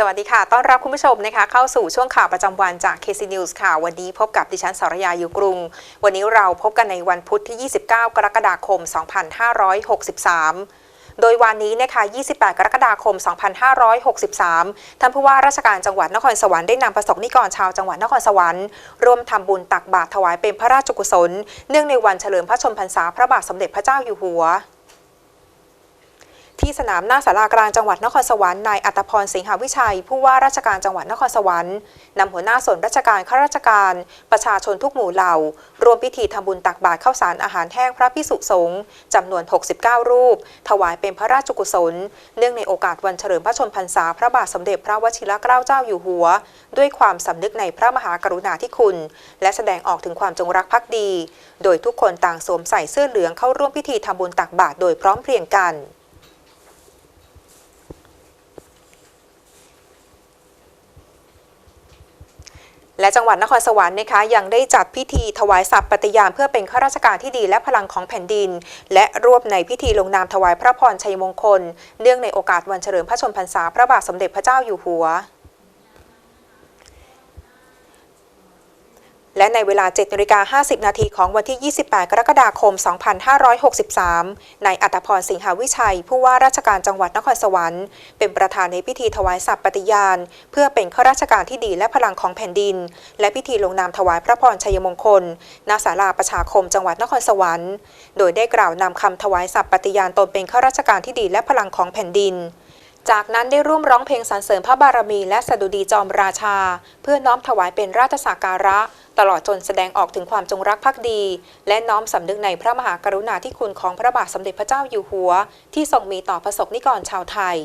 สวัสดีค่ะ ต้อนรับคุณผู้ชมนะคะ เข้าสู่ช่วงข่าวประจำวันจาก KC News ค่ะ วันนี้พบกับดิฉันสรยาอยู่กรุง วันนี้เราพบกันในวันพุธที่ 29 กรกฎาคม 2563โดยวันนี้นะคะ 28 กรกฎาคม 2563 ท่านผู้ว่าราชการจังหวัดนครสวรรค์ได้นำประสบนิกรชาวจังหวัดนครสวรรค์ร่วมทำบุญตักบาตรถวายเป็นพระราชกุศล เนื่องในวันเฉลิมพระชนมพรรษาพระบาทสมเด็จพระเจ้าอยู่หัว ที่สนามหน้าสารากลางจังหวัดนครสวรรค์นายอัตพรสิงหาวิชัย ผู้ว่าราชการจังหวัดนครสวรรค์นำหัวหน้าส่วนราชการข้าราชการ ประชาชนทุกหมู่เหล่ารวมพิธีทำบุญตักบาตรข้าวสารอาหารแห้งพระพิสุสงฆ์จำนวน 69 รูป ถวายเป็นพระราชกุศล เนื่องในโอกาสวันเฉลิมพระชนพรรษาพระบาทสมเด็จพระวชิรเกล้าเจ้าอยู่หัว ด้วยความสำนึกในพระมหากรุณาธิคุณ และแสดงออกถึงความจงรักภักดี โดยทุกคนต่างสวมใส่เสื้อเหลืองเข้าร่วมพิธีทำบุญตักบาตรโดยพร้อมเพรียงกัน และจังหวัดนครสวรรค์นะคะยังได้จัดพิธีถวายสัตว์ปฏิญาณเพื่อเป็นข้าราชการที่ดีและพลังของแผ่นดิน และรวบในพิธีลงนามถวายพระพรชัยมงคล เนื่องในโอกาสวันเฉลิมพระชนมพรรษาพระบาทสมเด็จพระเจ้าอยู่หัว และในเวลา7นาฬิกา50 นาทีของวันที่ 28 กรกฎาคม 2563 นายอัตพรสิงหาวิชัย ผู้ว่าราชการจังหวัดนครสวรรค์ เป็นประธานในพิธีถวายสัตย์ปฏิญาณ เพื่อเป็นข้าราชการที่ดีและพลังของแผ่นดิน และพิธีลงนามถวายพระพรชัยมงคล ณ ศาลาประชาคมจังหวัดนครสวรรค์ โดยได้กล่าวนำคำถวายสัตย์ปฏิญาณตนเป็นข้าราชการที่ดีและพลังของแผ่นดินจากนั้นได้ร่วมร้องเพลงสรรเสริญพระบารมีและสดุดีจอมราชา เพื่อน้อมถวายเป็นราชสักการะ ตลอดจนแสดงออกถึงความจงรักภักดี และน้อมสำนึกในพระมหากรุณาธิคุณของพระบาทสมเด็จพระเจ้าอยู่หัว ที่ทรงมีต่อประสบนิกรชาวไทย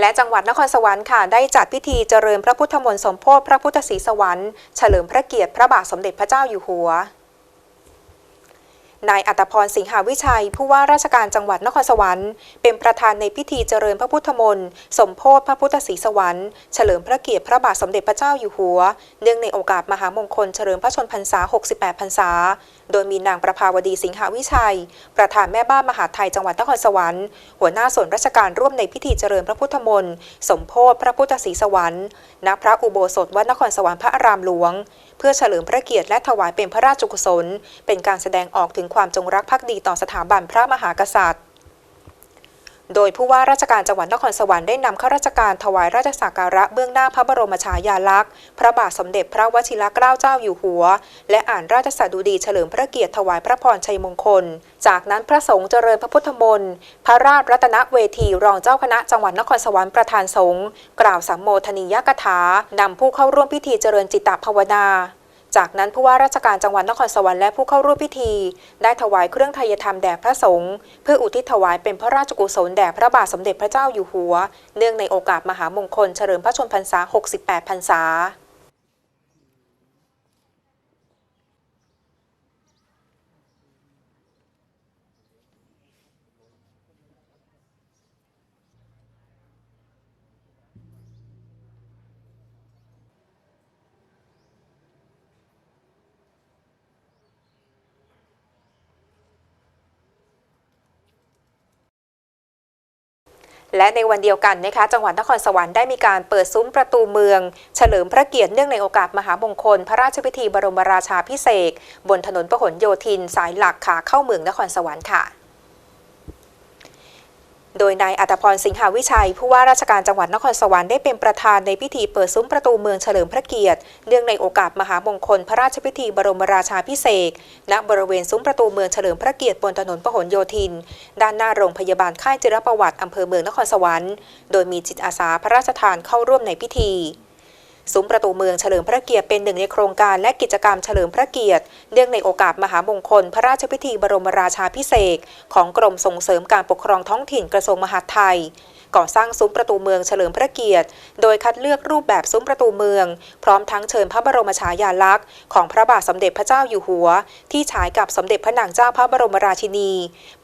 และจังหวัดนครสวรรค์ค่ะได้จัดพิธีเจริญพระพุทธมนต์สมโพธิพระพุทธศรีสวรรค์เฉลิมพระเกียรติพระบาทสมเด็จพระเจ้าอยู่หัว นายอัตพรสิงหาวิชัย ผู้ว่าราชการจังหวัดนครสวรรค์ เป็นประธานในพิธีเจริญพระพุทธมนต์สมโพธิพระพุทธศรีสวรรค์เฉลิมพระเกียรติพระบาทสมเด็จพระเจ้าอยู่หัว เนื่องในโอกาสมหามงคลเฉลิมพระชนพรรษา 68 พรรษาโดยมีนางประภาวดีสิงหาวิชัย ประธานแม่บ้านมหาไทยจังหวัดนครสวรรค์ หัวหน้าส่วนราชการร่วมในพิธีเจริญพระพุทธมนต์สมโพธิพระพุทธศรีสวรรค์ณพระอุโบสถวัดนครสวรรค์พระอารามหลวง เพื่อเฉลิมพระเกียรติและถวายเป็นพระราชกุศล เป็นการแสดงออกถึงความจงรักภักดีต่อสถาบันพระมหากษัตริย์ โดยผู้ว่าราชการจังหวัดนครสวรรค์ได้นำข้าราชการถวายราชสักการะเบื้องหน้าพระบรมฉายาลักษณ์ พระบาทสมเด็จพระวชิรเกล้าเจ้าอยู่หัว และอ่านราชสดุดีเฉลิมพระเกียรติถวายพระพรชัยมงคล จากนั้นพระสงฆ์เจริญพระพุทธมนต์พระราชรัตนเวทีรองเจ้าคณะจังหวัดนครสวรรค์ประธานสงฆ์กล่าวสัมโมทนียกถานำผู้เข้าร่วมพิธีเจริญจิตตภาวนา จากนั้นผู้ว่าราชการจังหวัดนครสวรรค์และผู้เข้าร่วมพิธี ได้ถวายเครื่องไทยธรรมแด่พระสงฆ์เพื่ออุทิศถวายเป็นพระราชกุศลแด่พระบาทสมเด็จพระเจ้าอยู่หัว เนื่องในโอกาสมหามงคลเฉลิมพระชนมพรรษา 68 พรรษา และในวันเดียวกันนะคะจังหวัดนครสวรรค์ได้มีการเปิดซุ้มประตูเมือง เฉลิมพระเกียรติเนื่องในโอกาสมหามงคล พระราชพิธีบรมราชาพิเศษบนถนนพหลโยธิน สายหลักขาเข้าเมืองนครสวรรค์ค่ะ โดยนายอัตพรสิงหาวิชัย ผู้ว่าราชการจังหวัดนครสวรรค์ได้เป็นประธานในพิธีเปิดซุ้มประตูเมืองเฉลิมพระเกียรติ เนื่องในโอกาสมหามงคลพระราชพิธีบรมราชาพิเศษณบริเวณซุ้มประตูเมืองเฉลิมพระเกียรติบนถนนพหลโยธิน ด้านหน้าโรงพยาบาลค่ายจิรประวัติอำเภอเมืองนครสวรรค์ โดยมีจิตอาสาพระราชทานเข้าร่วมในพิธี ซุ้มประตูเมืองเฉลิมพระเกียรติเป็นหนึ่งในโครงการและกิจกรรมเฉลิมพระเกียรติ เนื่องในโอกาสมหามงคล พระราชพิธีบรมราชาพิเศษของกรมส่งเสริมการปกครองท้องถิ่นกระทรวงมหาดไทย ก่อสร้างซุ้มประตูเมืองเฉลิมพระเกียรติ โดยคัดเลือกรูปแบบซุ้มประตูเมือง พร้อมทั้งเชิญพระบรมฉายาลักษณ์ของพระบาทสมเด็จพระเจ้าอยู่หัว ที่ฉายกับสมเด็จพระนางเจ้าพระบรมราชินี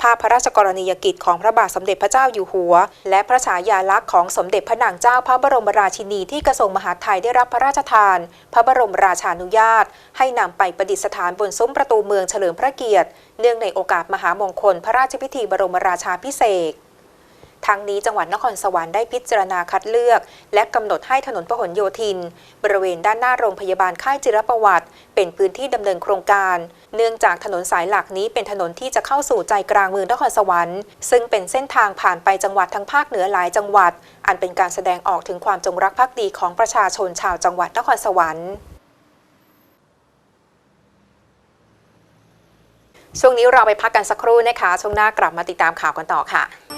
ภาพพระราชกรณียกิจของพระบาทสมเด็จพระเจ้าอยู่หัว และพระฉายาลักษณ์ของสมเด็จพระนางเจ้าพระบรมราชินีที่กระทรวงมหาดไทยได้รับพระราชทาน พระบรมราชานุญาต ให้นำไปประดิษฐานบนซุ้มประตูเมืองเฉลิมพระเกียรติ เนื่องในโอกาสมหามงคลพระราชพิธีบรมราชาพิเศษ ทั้งนี้จังหวัดนครสวรรค์ได้พิจารณาคัดเลือก และกำหนดให้ถนนพหลโยธิน บริเวณด้านหน้าโรงพยาบาลค่ายจิรประวัติ เป็นพื้นที่ดำเนินโครงการ เนื่องจากถนนสายหลักนี้เป็นถนนที่จะเข้าสู่ใจกลางเมืองนครสวรรค์ ซึ่งเป็นเส้นทางผ่านไปจังหวัดทั้งภาคเหนือหลายจังหวัด อันเป็นการแสดงออกถึงความจงรักภักดีของประชาชนชาวจังหวัดนครสวรรค์ช่วงนี้เราไปพักกันสักครู่นะคะ ช่วงหน้ากลับมาติดตามข่าวกันต่อค่ะ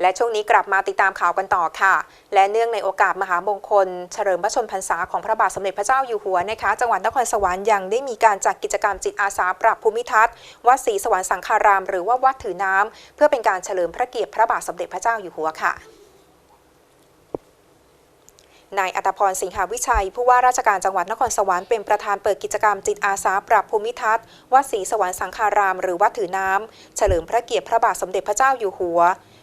และช่วงนี้กลับมาติดตามข่าวกันต่อค่ะ และเนื่องในโอกาสมหามงคล เฉลิมพระชนพรรษาของพระบาทสมเด็จพระเจ้าอยู่หัวนะคะ จังหวัดนครสวรรค์ยังได้มีการจัดกิจกรรมจิตอาสาปรับภูมิทัศน์วัดศรีสวรรค์สังฆาราม หรือว่าวัดถือน้ำเพื่อเป็นการเฉลิมพระเกียรติพระบาทสมเด็จพระเจ้าอยู่หัวค่ะนายอัตพรสิงหาวิชัย ผู้ว่าราชการจังหวัดนครสวรรค์เป็นประธานเปิดกิจกรรมจิตอาสาปรับภูมิทัศน์วัดศรีสวรรค์สังฆาราม หรือวัดถือน้ำเฉลิมพระเกียรติพระบาทสมเด็จพระเจ้าอยู่หัว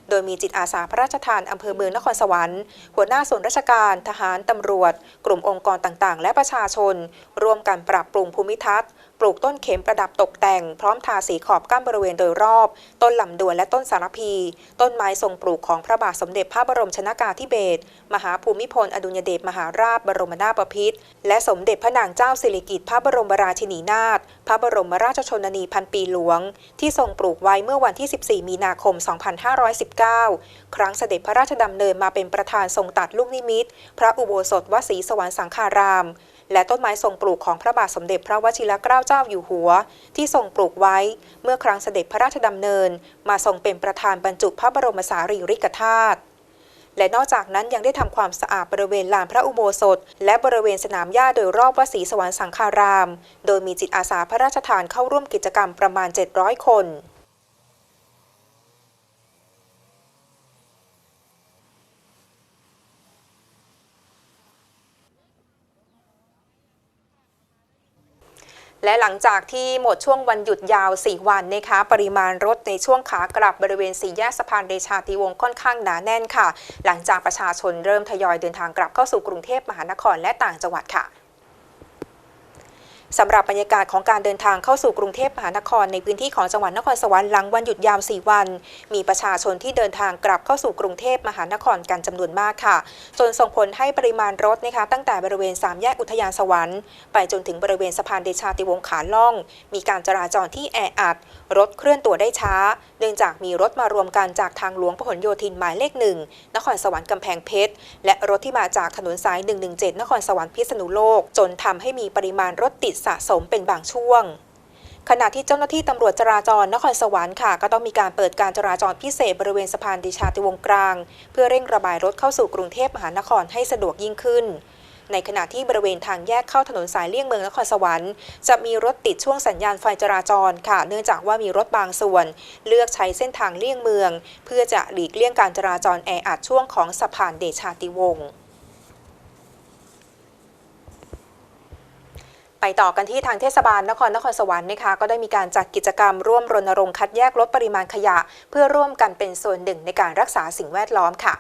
โดยมีจิตอาสาพระราชทานอำเภอเมืองนครสวรรค์ หัวหน้าส่วนราชการ ทหารตำรวจ กลุ่มองค์กรต่างๆ และประชาชน ร่วมกันปรับปรุงภูมิทัศน์ ปลูกต้นเข็มประดับตกแต่ง พร้อมทาสีขอบกั้นบริเวณโดยรอบ ต้นลำดวนและต้นสารพี ต้นไม้ทรงปลูกของพระบาทสมเด็จพระบรมชนากาธิเบศรมหาภูมิพลอดุลยเดชมหาราชบรมนาถบพิตรและสมเด็จพระนางเจ้าสิริกิติ์พระบรมราชินีนาถพระบรมราชชนนีพันปีหลวง ที่ทรงปลูกไว้เมื่อวันที่ 14 มีนาคม 2519 ครั้งเสด็จพระราชดำเนินมาเป็นประธานทรงตัดลูกนิมิต พระอุโบสถวัดศรีสวรรค์สังฆาราม และต้นไม้ทรงปลูกของพระบาทสมเด็จพระวชิรเกล้าเจ้าอยู่หัว ที่ทรงปลูกไว้ เมื่อครั้งเสด็จพระราชดำเนิน มาทรงเป็นประธานบรรจุพระบรมสารีริกธาตุและนอกจากนั้นยังได้ทำความสะอาดบริเวณลานพระอุโบสถ และบริเวณสนามหญ้าโดยรอบวัดศรีสวรรค์สังฆาราม โดยมีจิตอาสาพระราชทานเข้าร่วมกิจกรรมประมาณ 700 คน และหลังจากที่หมดช่วงวันหยุดยาว 4 วันนะคะปริมาณรถในช่วงขากลับบริเวณสี่แยกสะพานเดชาติวงศ์ค่อนข้างหนาแน่นค่ะ หลังจากประชาชนเริ่มทยอยเดินทางกลับเข้าสู่กรุงเทพมหานครและต่างจังหวัดค่ะ สำหรับบรรยากาศของการเดินทางเข้าสู่กรุงเทพมหานครในพื้นที่ของจังหวัดนครสวรรค์หลังวันหยุดยาว 4 วัน มีประชาชนที่เดินทางกลับเข้าสู่กรุงเทพมหานครกันจำนวนมากค่ะ จนส่งผลให้ปริมาณรถนะคะตั้งแต่บริเวณ 3 แยกอุทยานสวรรค์ ไปจนถึงบริเวณสะพานเดชาติวงศ์ขาล่อง มีการจราจรที่แออัดรถเคลื่อนตัวได้ช้า เนื่องจากมีรถมารวมกันจากทางหลวงพหลโยธินหมายเลขหนึ่งนครสวรรค์กำแพงเพชร และรถที่มาจากถนนสาย 117 นครสวรรค์พิษณุโลก จนทำให้มีปริมาณรถติดสะสมเป็นบางช่วงขณะที่เจ้าหน้าที่ตำรวจจราจรนครสวรรค์ค่ะ ก็ต้องมีการเปิดการจราจรพิเศษบริเวณสะพานเดชาติวงกลาง เพื่อเร่งระบายรถเข้าสู่กรุงเทพมหานครให้สะดวกยิ่งขึ้น ในขณะที่บริเวณทางแยกเข้าถนนสายเลี่ยงเมืองนครสวรรค์จะมีรถติดช่วงสัญญาณไฟจราจรค่ะ เนื่องจากว่ามีรถบางส่วน เลือกใช้เส้นทางเลี่ยงเมือง เพื่อจะหลีกเลี่ยงการจราจรแออัดช่วงของสะพานเดชาติวงศ์ไปต่อกันที่ทางเทศบาลนครนครสวรรค์นะคะก็ได้มีการจัดกิจกรรมร่วมรณรงค์คัดแยกลดปริมาณขยะ เพื่อร่วมกันเป็นส่วนหนึ่งในการรักษาสิ่งแวดล้อมค่ะ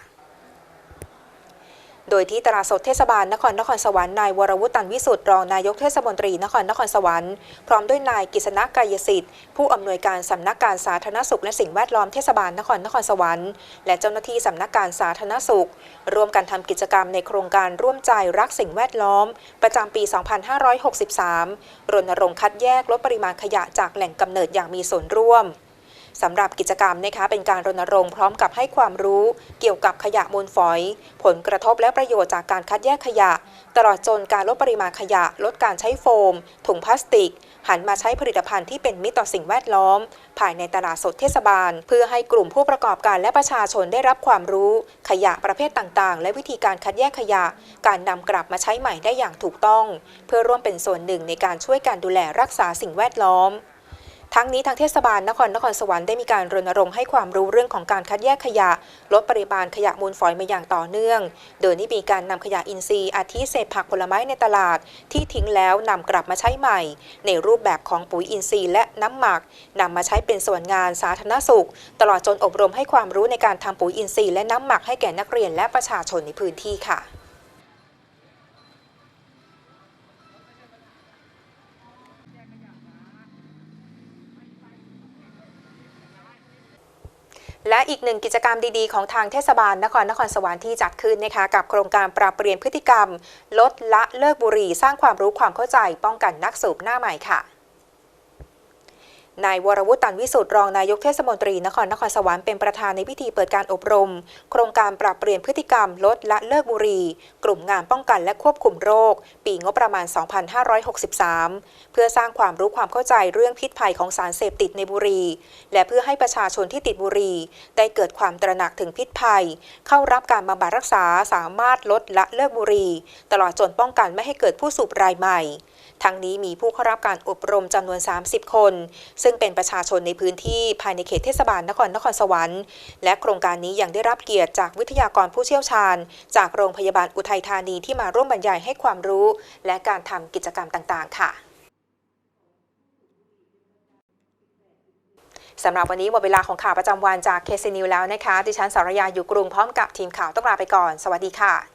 โดยที่ตลาดสดเทศบาลนครนครสวรรค์นายวรวุฒิตันวิสุทธิ์รองนายกเทศมนตรีนครนครสวรรค์พร้อมด้วยนายกิษณะกายสิทธิ์ผู้อำนวยการสำนักการสาธารณสุขและสิ่งแวดล้อมเทศบาลนครนครสวรรค์และเจ้าหน้าที่สำนักการสาธารณสุข ร่วมกันทำกิจกรรมในโครงการร่วมใจรักสิ่งแวดล้อม ประจำปี 2563 รณรงค์คัดแยกลดปริมาณขยะจากแหล่งกำเนิดอย่างมีส่วนร่วม สำหรับกิจกรรมนะคะเป็นการรณรงค์พร้อมกับให้ความรู้เกี่ยวกับขยะมูลฝอย ผลกระทบและประโยชน์จากการคัดแยกขยะ ตลอดจนการลดปริมาณขยะ ลดการใช้โฟม ถุงพลาสติก หันมาใช้ผลิตภัณฑ์ที่เป็นมิตรต่อสิ่งแวดล้อม ภายในตลาดสดเทศบาล เพื่อให้กลุ่มผู้ประกอบการและประชาชนได้รับความรู้ ขยะประเภทต่างๆ และวิธีการคัดแยกขยะ การนำกลับมาใช้ใหม่ได้อย่างถูกต้อง เพื่อร่วมเป็นส่วนหนึ่งในการช่วยการดูแลรักษาสิ่งแวดล้อม ทั้งนี้ทางเทศบาลนครนครสวรรค์ได้มีการรณรงค์ให้ความรู้เรื่องของการคัดแยกขยะ ลดปริมาณขยะมูลฝอยมาอย่างต่อเนื่อง โดยที่มีการนำขยะอินทรีย์อาทิเศษผักผลไม้ในตลาด ที่ทิ้งแล้วนำกลับมาใช้ใหม่ ในรูปแบบของปุ๋ยอินทรีย์และน้ำหมักนำมาใช้เป็นส่วนงานสาธารณสุข ตลอดจนอบรมให้ความรู้ในการทำปุ๋ยอินทรีย์และน้ำหมักให้แก่นักเรียนและประชาชนในพื้นที่ค่ะ และอีกหนึ่งกิจกรรมดีๆ ของทางเทศบาลนครนครสวรรค์ที่จัดขึ้นนะคะกับโครงการปรับเปลี่ยนพฤติกรรม ลดละเลิกบุหรี่ สร้างความรู้ความเข้าใจป้องกันนักสูบหน้าใหม่ค่ะ นายวรวุฒิตันวิสุทธิ์รองนายกเทศมนตรีนครนครสวรรค์เป็นประธานในพิธีเปิดการอบรม โครงการปรับเปลี่ยนพฤติกรรมลดละเลิกบุหรี่ กลุ่มงานป้องกันและควบคุมโรค ปีงบประมาณ 2563 เพื่อสร้างความรู้ความเข้าใจเรื่องพิษภัยของสารเสพติดในบุหรี่และเพื่อให้ประชาชนที่ติดบุหรี่ได้เกิดความตระหนักถึงพิษภัย เข้ารับการบำบัดรักษาสามารถลดละเลิกบุหรี่ตลอดจนป้องกันไม่ให้เกิดผู้สูบรายใหม่ ทั้งนี้มีผู้เข้ารับการอบรมจำนวน 30 คนซึ่งเป็นประชาชนในพื้นที่ภายในเขตเทศบาลนครนครสวรรค์ และโครงการนี้ยังได้รับเกียรติจากวิทยากรผู้เชี่ยวชาญ จากโรงพยาบาลอุทัยธานีที่มาร่วมบรรยายให้ความรู้ และการทำกิจกรรมต่างๆ ค่ะสำหรับวันนี้หมดเวลาของข่าวประจำวันจากเคซีนิวแล้วนะคะ ดิฉันสารยาอยู่กรุงพร้อมกับทีมข่าวต้องลาไปก่อน สวัสดีค่ะ